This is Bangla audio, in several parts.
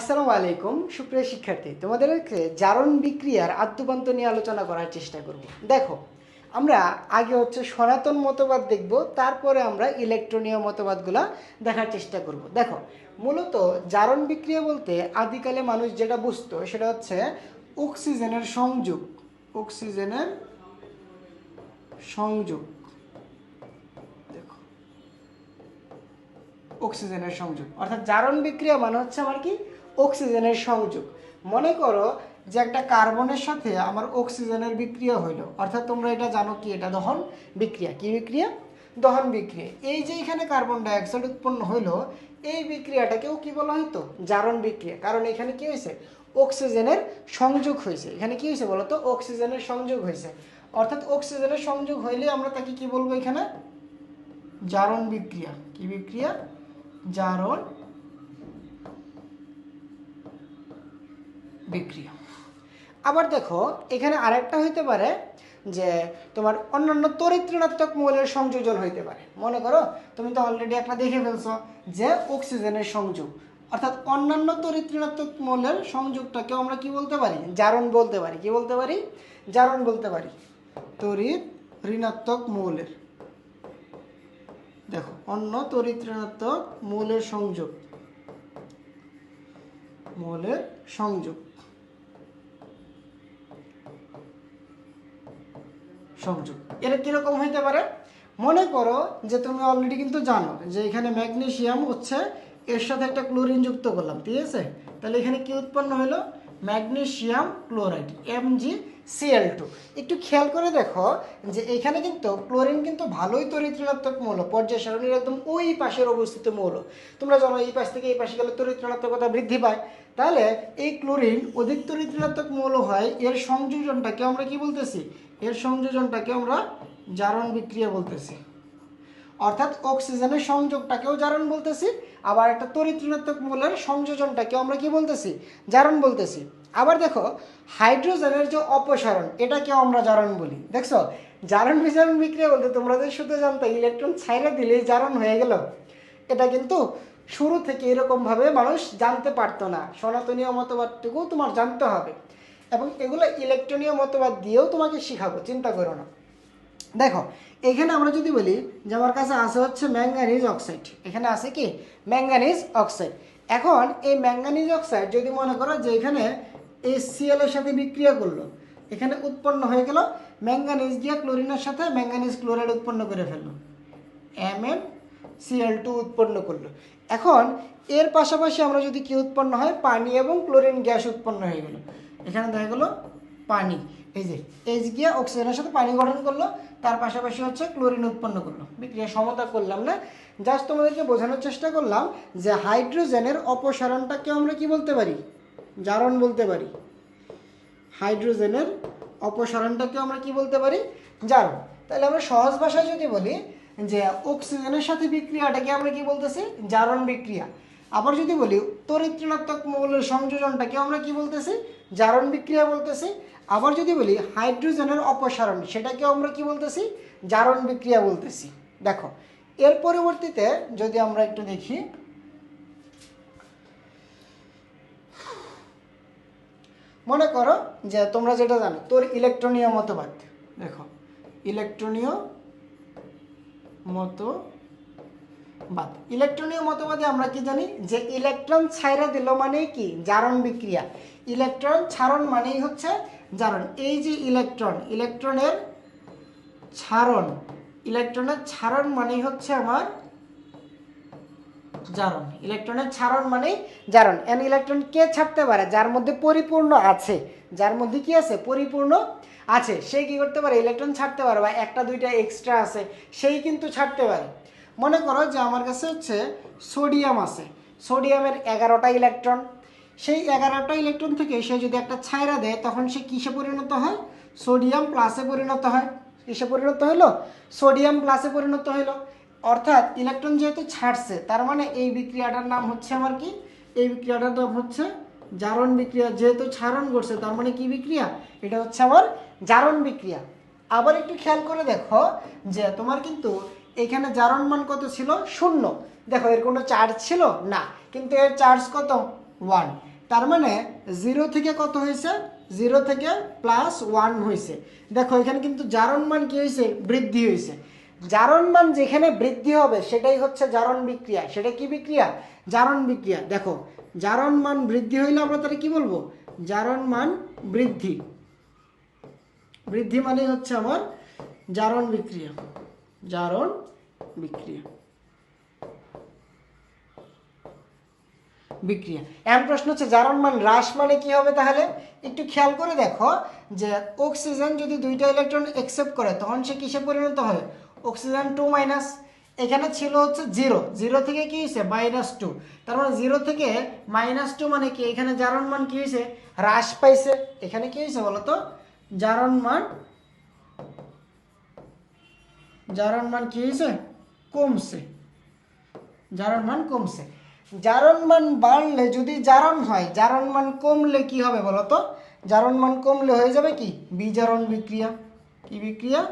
আসসালামু আলাইকুম, সুপ্রিয় শিক্ষার্থী। তোমাদেরকে জারণ বিক্রিয়ার আদ্যপান্ত নিয়ে আলোচনা করার চেষ্টা করব। দেখো, আমরা আগে হচ্ছে সনাতন মতবাদ দেখব, তারপরে আমরা ইলেকট্রনীয় মতবাদগুলো দেখার চেষ্টা করব। দেখো, মূলত জারণ বিক্রিয়া বলতে আদিকালে মানুষ যেটা বুঝতো, সেটা হচ্ছে অক্সিজেনের সংযোগ। অক্সিজেনের সংযোগ। দেখো, অক্সিজেনের সংযোগ। অর্থাৎ জারণ বিক্রিয়া মানে হচ্ছে আমার কি? অক্সিজেনের সংযোগ। মনে করো যে একটা কার্বনের সাথে আমার অক্সিজেনের বিক্রিয়া হইল। অর্থাৎ তোমরা এটা জানো কি এটা দহন বিক্রিয়া। কি বিক্রিয়া? দহন বিক্রিয়া। এই যে এখানে কার্বন ডাইঅক্সাইড উৎপন্ন হইল, এই বিক্রিয়াটাকেও কি বলা হয়তো জারণ বিক্রিয়া। কারণ এখানে কি হয়েছে অক্সিজেনের সংযোগ হয়েছে এখানে কি হয়েছে বলতো? অক্সিজেনের সংযোগ হয়েছে অর্থাৎ অক্সিজেনের সংযোগ হইলে আমরা তাকে কি বলব এখানে? জারণ বিক্রিয়া। কি বিক্রিয়া? জারণ বিক্রিয়া। আবার দেখো, এখানে আরেকটা হইতে পারে যে তোমার অন্যান্য তড়িৎ ঋণাত্মক মৌলের সংযোজন হইতে পারে। মনে করো, তুমি তো অলরেডি একটা দেখে ফেলছো যে অক্সিজেনের সংযোগ। অর্থাৎ অন্যান্য তড়িৎ ঋণাত্মক মৌলের সংযোগটাকেও আমরা কি বলতে পারি? জারণ বলতে পারি। কি বলতে পারি? জারণ বলতে পারি। তড়িৎ ঋণাত্মক মৌলের। দেখো, অন্য তড়িৎ ঋণাত্মক মৌলের সংযোগ। মৌলের সংযোগ। সংযোগ। এটা কীরকম হইতে পারে? মনে করো যে তুমি অলরেডি কিন্তু জানো যে এখানে ম্যাগনেসিয়াম হচ্ছে, এর সাথে একটা ক্লোরিন যুক্ত করলাম, ঠিক আছে? তাহলে এখানে কি উৎপন্ন হলো? Magnesium chloride MG CL two একটু খেয়াল করে দেখো যে এখানে কিন্তু ক্লোরিন কিন্তু ভালোই তরিত্রণাত্মক মৌল, পর্যায় সারণীর একদম ওই পাশের অবস্থিত মৌল। তোমরা জানো এই পাশ থেকে এই পাশে গেলে তরিত্রণাত্মকতা বৃদ্ধি পায়। তাহলে এই ক্লোরিন অধিক তরিত্রণাত্মক মৌল হয়, এর সংযোজনটাকে আমরা কি বলতেছি? এর সংযোজনটাকে আমরা জারণ বিক্রিয়া বলতেছি। অর্থাৎ অক্সিজেনের সংযোগটাকেও জারণ বলতেছি, আবার একটা তরিত্রণাত্মক মূলের সংযোজনটাকে আমরা কি বলতেছি? জারণ বলতেছি। আবার দেখো, হাইড্রোজেনের যে অপসারণ, এটাকেও আমরা জারণ বলি। দেখছ? জারণ বিজারণ বিক্রিয়া বলতে তোমরা যে শুধু জানতো, ইলেকট্রন ছাইরা দিলেই জারণ হয়ে গেল। এটা কিন্তু শুরু থেকে এরকমভাবে মানুষ জানতে পারতো না। সনাতনীয় মতবাদটুকু তোমার জানতে হবে। এবং এগুলো ইলেকট্রনীয় মতবাদ দিয়েও তোমাকে শিখাবো, চিন্তা করো না। দেখো, এখানে আমরা যদি বলি যে আমার কাছে আছে হচ্ছে ম্যাঙ্গানিজ অক্সাইড এখানে আছে কি? ম্যাঙ্গানিজ অক্সাইড এখন এই ম্যাঙ্গানিজ অক্সাইড যদি মনে করো যে এখানে এই সিএল এর সাথে বিক্রিয়া করল, এখানে উৎপন্ন হয়ে গেল ম্যাঙ্গানিজ গিয়া ক্লোরিনের সাথে ম্যাঙ্গানিজ ক্লোরাইড উৎপন্ন করে ফেলল। এম এম সিএল টু উৎপন্ন করল। এখন এর পাশাপাশি আমরা যদি কি উৎপন্ন হয়? পানি এবং ক্লোরিন গ্যাস উৎপন্ন হয়ে গেল। এখানে দেখা গেলো পানি। এই যে এইচ গিয়া অক্সিজেনের সাথে পানি গঠন করল, তার পাশাপাশি হচ্ছে ক্লোরিন উৎপন্ন করল। বিক্রিয়া সমতা করলাম না। জাস্ট তোমাদেরকে বোঝানোর চেষ্টা করলাম যে হাইড্রোজেনের অপসারণটাকে আমরা কি বলতে পারি? জারণ বলতে পারি। হাইড্রোজেনের অপসারণটাকে আমরা কি বলতে পারি? জারণ। তাহলে আমরা সহজ ভাষায় যদি বলি যে অক্সিজেনের সাথে বিক্রিয়াটাকে আমরা কি বলতেছি? জারণ বিক্রিয়া। আবার যদি বলি তরিত্রণাত্মক মৌলের সংযোজনটাকে আমরা কি বলতেছি? জারণ বিক্রিয়া বলতেছি। আবার যদি বলি, হাইড্রোজেনের অপসারণ, সেটাকেও আমরা কি বলতেছি? জারণ বিক্রিয়া বলতেছি। দেখো, এর পরবর্তীতে যদি আমরা একটু দেখি, মনে করো যে তোমরা যেটা জানো, তোর ইলেকট্রনীয় মতবাদ। দেখো, ইলেকট্রনীয় মতবাদ ইলেকট্রনীয় মতবাদে আমরা কি জানি? যে ইলেকট্রন ছাইরা দিল মানে কি? জারণ বিক্রিয়া। ইলেকট্রন ছাড়ন মানেই হচ্ছে জারণ। এই যে ইলেকট্রন, ইলেকট্রনের ছাড়ন ইলেকট্রনের ছাড়ন মানেই হচ্ছে আমার জারণ। ইলেকট্রনের ছাড়ন মানেই জারণ। এন ইলেকট্রন কে ছাড়তে পারে? যার মধ্যে পরিপূর্ণ আছে। যার মধ্যে কি আছে? পরিপূর্ণ আছে। সে কি করতে পারে? ইলেকট্রন ছাড়তে পারে বা একটা দুইটা এক্সট্রা আছে, সেই কিন্তু ছাড়তে পারে। মনে করো যে আমার কাছে হচ্ছে সোডিয়াম আছে। সোডিয়ামের এগারোটা ইলেকট্রন। সেই এগারোটা ইলেকট্রন থেকে সে যদি একটা ছায়রা দেয়, তখন সে কিসে পরিণত হয়? সোডিয়াম প্লাসে পরিণত হয়। কিসে পরিণত হলো সোডিয়াম প্লাসে পরিণত হলো অর্থাৎ ইলেকট্রন যেহেতু ছাড়ছে, তার মানে এই বিক্রিয়াটার নাম হচ্ছে আমার কি? এই বিক্রিয়াটার নাম হচ্ছে জারণ বিক্রিয়া। যেহেতু ছাড়ন করছে তার মানে কি বিক্রিয়া? এটা হচ্ছে আমার জারণ বিক্রিয়া। আবার একটু খেয়াল করে দেখো যে তোমার কিন্তু এখানে জারণ মান কত ছিল? শূন্য। দেখো, এর কোনো চার্জ ছিল? না। কিন্তু এর চার্জ কত? ওয়ান তার মানে জিরো থেকে কত হয়েছে? জিরো থেকে প্লাস ওয়ান হয়েছে। দেখো, এখানে কিন্তু জারণ মান কি হয়েছে? বৃদ্ধি হয়েছে। জারণ মান যেখানে বৃদ্ধি হবে, সেটাই হচ্ছে জারণ বিক্রিয়া। সেটা কি বিক্রিয়া? জারণ বিক্রিয়া। দেখো, জারণ মান বৃদ্ধি হইলে আমরা তাহলে কি বলব? জারণ মান বৃদ্ধি। বৃদ্ধি মানে হচ্ছে আমার জারণ বিক্রিয়া। জারণ বিক্রিয়া। বিক্রিয়া। এমন প্রশ্ন হচ্ছে, জারণ মান হ্রাস মানে কি হবে তাহলে? একটু খেয়াল করে দেখো যে অক্সিজেন যদি দুইটা ইলেকট্রন অ্যাকসেপ্ট করে, তখন সে কিসে পরিণত হয়? অক্সিজেন টু মাইনাস এখানে ছিল হচ্ছে জিরো জিরো থেকে কি হয়েছে? মাইনাস টু তার মানে জিরো থেকে মাইনাস টু মানে কি? এখানে জারণ মান কি হয়েছে? হ্রাস পাইছে। এখানে কি হয়েছে বলো তো জারণ মান জারণ মান কি হয়েছে? কমছে। জারণ মান কমছে। জারণ মান বাড়লে যদি জারণ হয়, জারণ মান কমলে কি হবে বলো তো? জারণ মান কমলে হয়ে যাবে কি? বিজারণ বিক্রিয়া। কি বিক্রিয়া?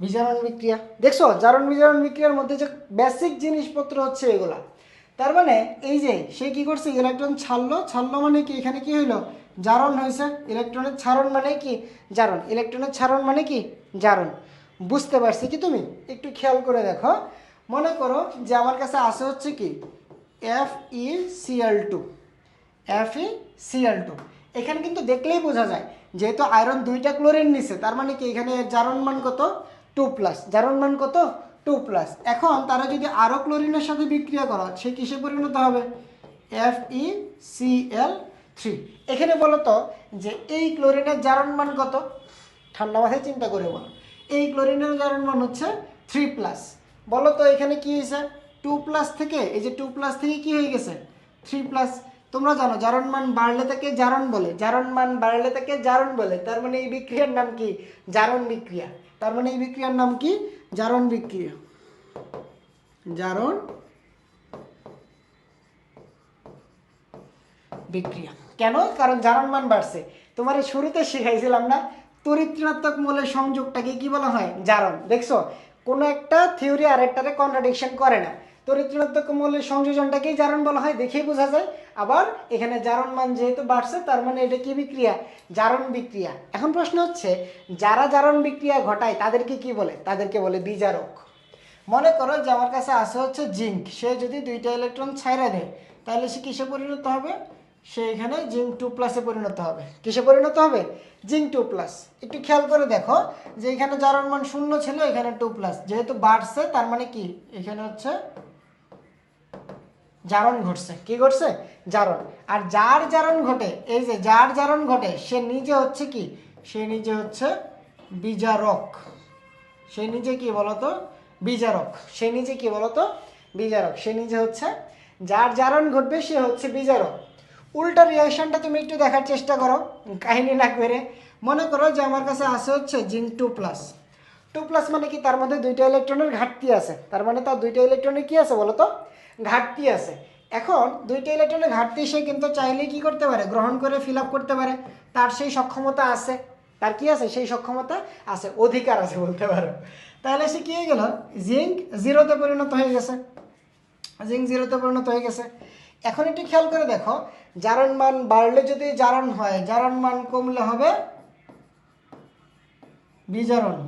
বিজারণ বিক্রিয়া। দেখছ? জারণ বিজারণ বিক্রিয়ার মধ্যে যে বেসিক জিনিসপত্র হচ্ছে এগুলা। তার মানে এই যে সে কি করছে? ইলেকট্রন ছাড়লো। ছাড়লো মানে কি? এখানে কি হইল? জারণ হয়েছে। ইলেকট্রনের ছাড়ন মানে কি? জারণ। ইলেকট্রনের ছাড়ন মানে কি? জারণ। বুঝতে পারছি কি তুমি? একটু খেয়াল করে দেখো। মনে করো যে আমার কাছে আসে হচ্ছে কি? F E CL two F E CL two এখানে কিন্তু দেখলেই বোঝা যায়, যেহেতু আয়রন দুইটা ক্লোরিন নিছে, তার মানে কি এখানে জারণ মান কত? টু প্লাস জারণ মান কত? টু প্লাস এখন তারা যদি আরও ক্লোরিনের সাথে বিক্রিয়া করা সে কিসে পরিণত হবে? F E C L three এখানে বলো তো যে এই ক্লোরিনের জারণ মান কত? ঠান্ডা মাথায় চিন্তা করে বলো। এই ক্লোরিনের জারণ মান হচ্ছে থ্রি প্লাস বলো তো এখানে কি হয়েছে? টু প্লাস থেকে, এই যে টু প্লাস থেকে কি হয়ে গেছে? থ্রি প্লাস তোমরা জানো, জারণ মান বাড়লে তাকে জারণ বলে, জারণ মান বাড়লে তাকে জারণ বলে। তার মানে এই বিক্রিয়ার নাম কি? জারণ বিক্রিয়া। তার মানে এই বিক্রিয়ার নাম কি? জারণ বিক্রিয়া। জারণ বিক্রিয়া। কেন? কারণ জারণ মান বাড়ছে। তোমার শুরুতে শিখাইছিলাম না তড়িৎ মূলের সংযোগটাকে কি বলা হয়? জারণ। দেখছ? কোনো একটা থিওরি আরেকটারে কন্ট্রাডিকশন করে না। তড়িৎ মূলের সংযোজনটাকেই জারণ বলা হয়, দেখেই বোঝা যায়। আবার এখানে জারণ মান যেহেতু বাড়ছে, তার মানে এটা কি বিক্রিয়া? জারণ বিক্রিয়া। এখন প্রশ্ন হচ্ছে, যারা জারণ বিক্রিয়া ঘটায়, তাদেরকে কি বলে? তাদেরকে বলে বিজারক মনে করো যে আমার কাছে আসে হচ্ছে জিঙ্ক। সে যদি দুইটা ইলেকট্রন ছাইরা দেয়, তাহলে সে কিসে পরিণত হবে? সে এখানে জিঙ্ক টু প্লাসে পরিণত হবে। কিসে পরিণত হবে? Zinc two plus. একটু খেয়াল করে দেখো যে এখানে জারণ মান শূন্য ছিল, এখানে টু প্লাস। যেহেতু বাড়ছে, তার মানে কি? এখানে হচ্ছে জারণ ঘটছে। কি ঘটছে? জারণ। আর যার জারণ ঘটে, এই যে যার জারণ ঘটে, সে নিজে হচ্ছে কি? সে নিজে হচ্ছে বিজারক। সে নিজে কি বলতো? বিজারক। সে নিজে কি বলতো? বিজারক। সে নিজে হচ্ছে, যার জারণ ঘটবে, সে হচ্ছে বিজারক। উল্টা রিয়াকশনটা তুমি একটু দেখার চেষ্টা করো, কাহিনী না করে মনে করো যে আমার কাছে আসে হচ্ছে zinc two plus. Two plus মানে কি? তার মধ্যে দুইটা ইলেকট্রনের ঘাটতি আছে। তার মানে তার দুইটা ইলেকট্রনের কি আছে বলো তো? ঘাটতি আছে। এখন দুইটা ইলেকট্রনের ঘাটতি সে কিন্তু চাইলেই কি করতে পারে? গ্রহণ করে ফিল করতে পারে। তার সেই সক্ষমতা আছে। তার কি আছে? সেই সক্ষমতা আছে। অধিকার আছে বলতে পারো। তাহলে সে কি হয়ে গেল? জিঙ্ক জিরোতে পরিণত হয়ে গেছে। জিঙ্ক জিরোতে পরিণত হয়ে গেছে। এখন একটু খেয়াল করে দেখো জারণ মান বাড়লে যদি জারণ হয় জারণ মান কমলে হবে বিজারণ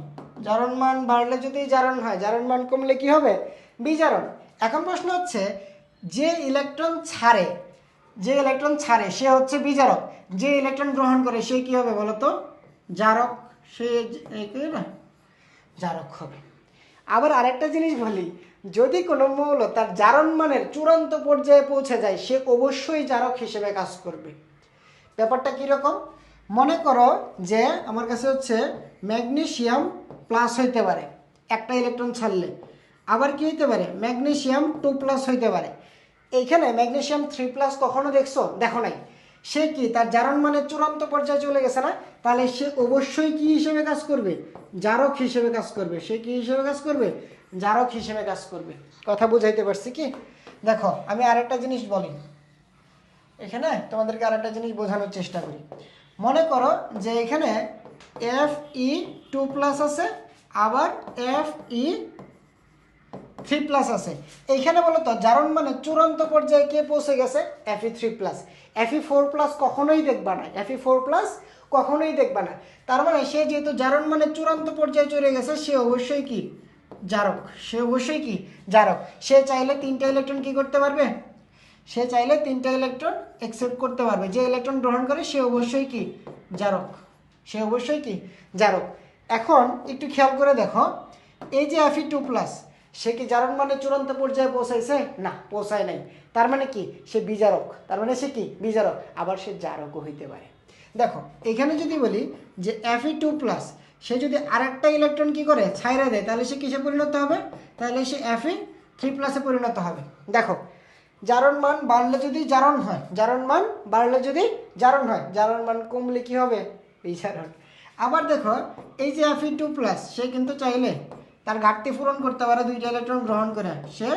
জারণ মান বাড়লে যদি জারণ হয় জারণ মান কমলে কি হবে বিজারণ এখন প্রশ্ন হচ্ছে যে ইলেকট্রন ছাড়ে যে ইলেকট্রন ছাড়ে সে হচ্ছে বিজারক যে ইলেকট্রন গ্রহণ করে সে কি হবে বলতো জারক সে জারক হবে আবার আরেকটা জিনিস বলি যদি কোনো মৌল তার জারণ মানের চূড়ান্ত পর্যায়ে পৌঁছে যায়, সে অবশ্যই জারক হিসেবে কাজ করবে। ব্যাপারটা কীরকম মনে করো যে আমার কাছে হচ্ছে ম্যাগনেশিয়াম প্লাস হইতে পারে, একটা ইলেকট্রন ছাড়লে। আবার কি হইতে পারে? ম্যাগনেসিয়াম টু প্লাস হইতে পারে। এইখানে ম্যাগনেশিয়াম থ্রি প্লাস কখনো দেখছ? দেখো নাই। সে কি তার জারণ মানে চূড়ান্ত পর্যায়ে চলে গেছে না? তাহলে সে অবশ্যই কি হিসেবে কাজ করবে? জারক হিসেবে কাজ করবে। সে কি হিসেবে কাজ করবে? জারক হিসেবে কাজ করবে। কথা বুঝাইতে পারছি কি? দেখো, আমি আরেকটা জিনিস বলি। এখানে তোমাদেরকে আরেকটা জিনিস বোঝানোর চেষ্টা করি। মনে করো যে এখানে এফ ই টু প্লাস আছে, আবার এফ ই থ্রি প্লাস আছে। এইখানে বলো তো জারণ মানে চূড়ান্ত পর্যায়ে কে পৌঁছে গেছে? Fe three plus Fe four plus কখনোই দেখবা না। এফি ফোর প্লাস কখনোই দেখবা না। তার মানে সে যেহেতু জারণ মানে চূড়ান্ত পর্যায়ে চলে গেছে, সে অবশ্যই কি? জারক। সে অবশ্যই কি? জারক। সে চাইলে তিনটা ইলেকট্রন কি করতে পারবে? সে চাইলে তিনটা ইলেকট্রন অ্যাকসেপ্ট করতে পারবে। যে ইলেকট্রন গ্রহণ করে, সে অবশ্যই কি? জারক। সে অবশ্যই কি? জারক। এখন একটু খেয়াল করে দেখো। এই যে এফি টু প্লাস সে কি জারণ মানে চূড়ান্ত পর্যায়ে পৌঁছাইছে? না, পৌঁছায় নাই। তার মানে কি? সে বিজারক তার মানে সে কি? বিজারক আবার সে জারকও হইতে পারে। দেখো, এখানে যদি বলি যে এফি টু প্লাস সে যদি আরেকটা ইলেকট্রন কি করে? ছাইরা দেয়, তাহলে সে কিসে পরিণত হবে? তাহলে সে এফি থ্রি প্লাসে পরিণত হবে। দেখো, জারণ মান বাড়লে যদি জারণ হয়, জারণ মান বাড়লে যদি জারণ হয়, জারণ মান কমলে কি হবে? বিজারণ আবার দেখো, এই যে এফি টু প্লাস সে কিন্তু চাইলে তার ঘাটতি পূরণ করতে পারে দুইটা ইলেকট্রন গ্রহণ করে। সে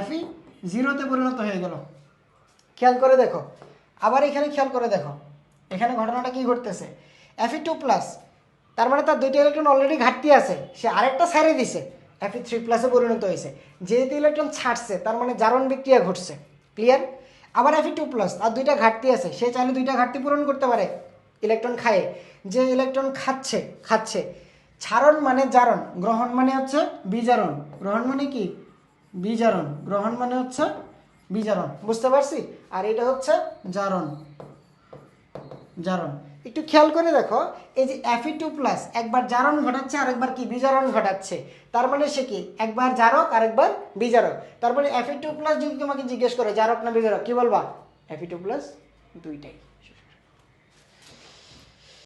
এফি জিরোতে পরিণত হয়ে গেল। খেয়াল করে দেখো। আবার এখানে খেয়াল করে দেখো। এখানে ঘটনাটা কি ঘটতেছে? এফি টু প্লাস তার মানে তার দুইটা ইলেকট্রন অলরেডি ঘাটতি আছে। সে আরেকটা ছাড়ে দিছে। এফি থ্রি প্লাসে পরিণত হয়েছে। যেহেতু ইলেকট্রন ছাড়ছে, তার মানে জারণ বিক্রিয়া ঘটছে। ক্লিয়ার আবার এফি টু প্লাস আর দুইটা ঘাটতি আছে। সে চাইলে দুইটা ঘাটতি পূরণ করতে পারে ইলেকট্রন খায়। যে ইলেকট্রন খাচ্ছে খাচ্ছে ছাড়ন মানে জারণ, গ্রহণ মানে হচ্ছে বিজারণ। গ্রহণ মানে কি? বিজারণ। গ্রহণ মানে হচ্ছে বিজারণ। বুঝতে পারছি? আর এটা হচ্ছে জারণ। জারণ। একটু খেয়াল করে দেখো, এই যে এফি টু প্লাস একবার জারণ ঘটাচ্ছে আর একবার কি? বিজারণ ঘটাচ্ছে। তার মানে সে কি? একবার জারক আর একবার বিজারক। তার মানে এফি টু প্লাস যদি তোমাকে জিজ্ঞেস করে, জারক না বিজারক, কি বলবা? এফি টু প্লাস দুইটাই।